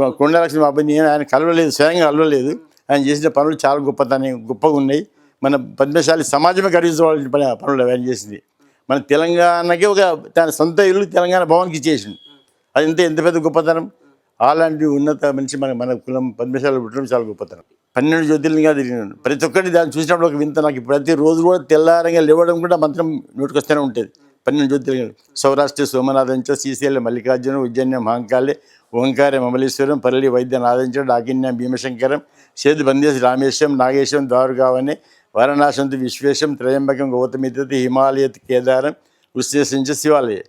కొండలక్ష్మి బాబు ఆయన కలవలేదు స్వయంగా కలవలేదు. ఆయన చేసిన పనులు చాలా గొప్పతనం గొప్పగా ఉన్నాయి. మన పద్మశాలి సమాజమే గర్వించవలసిన పని పనులు ఆయన చేసింది. మన తెలంగాణకి ఒక తన సొంత ఇల్లు తెలంగాణ భవన్కి ఇచ్చేసింది అది ఎంత ఎంత పెద్ద గొప్పతనం? అలాంటి ఉన్నత మనిషి మన మన కులం పద్మశాల పుట్టడం చాలా గొప్పతనం. పన్నెండు జ్యోతిర్లింగా తిరిగినాను ప్రతి ఒక్కటి దాన్ని చూసినప్పుడు ఒక వింత నాకు. ప్రతి రోజు కూడా తెల్లారంగా లేవడం కూడా మంత్రం నోటికొస్తూనే ఉంటుంది. పన్నెండు జ్యోతిర్లింగాలు సౌరాష్ట్ర సోమనాథంచ శ్రీశైలం మల్లికార్జునం ఉజ్జన్యం మహంకాళి ఓంకార మమలేశ్వరం పల్లి వైద్యనాథంచ డాకిన్యం భీమశంకరం సేతు బందేశ్ రామేశ్వరం నాగేశ్వరం దారుగావని వారణాశంతి విశ్వేశం త్రయంబకం గౌతమితి హిమాలయత్ కేదారం ఉశ్లేషించ శివాలయ.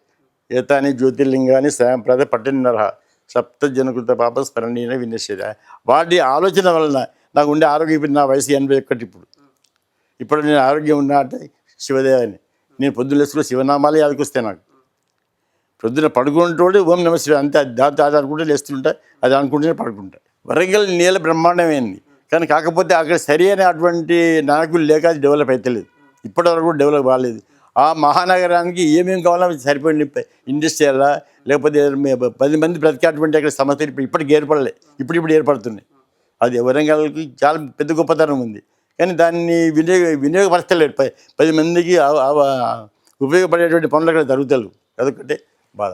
ఏతాని జ్యోతిర్లింగాన్ని స్వయంప్రద పట్టినరహ. సప్త జనకృత పాప స్మరణీయ వినశ్యత వాటి ఆలోచన వలన నాకు ఉండే ఆరోగ్యం ఇప్పుడు నా వయసు ఎనభై ఒకటి ఇప్పుడు. ఇప్పుడు నేను ఆరోగ్యం ఉన్నా అంటే శివదేవని. నేను పొద్దున్న లేసుకుని శివనామాలే యాదకొస్తే నాకు. పొద్దున పడుకుంటోడు ఓం నమ శివ అంతే దాంతో అది అనుకుంటే లేస్తుంటా అది అనుకుంటేనే పడుకుంటా. వరంగల్ నీళ్ళ బ్రహ్మాండమైంది కానీ కాకపోతే అక్కడ సరి అటువంటి నాయకులు లేక అది డెవలప్ అవుతలేదు ఇప్పటివరకు కూడా డెవలప్ కాలేదు. ఆ మహానగరానికి ఏమేమి కావాలో అవి సరిపోయిన ఇండస్ట్రియలా లేకపోతే పది మంది బ్రతికేటువంటి అక్కడ సమస్యలు ఇప్పటికి ఏర్పడలే. ఇప్పుడు ఇప్పుడు ఏర్పడుతున్నాయి. అది వరంగల్కి చాలా పెద్ద గొప్పతనం ఉంది. కానీ దాన్ని వినియోగ వినియోగపరచలేడు. ప- పది మందికి ఉపయోగపడేటువంటి పనులు అక్కడ జరుగుతాయి అదొకటే బాధ.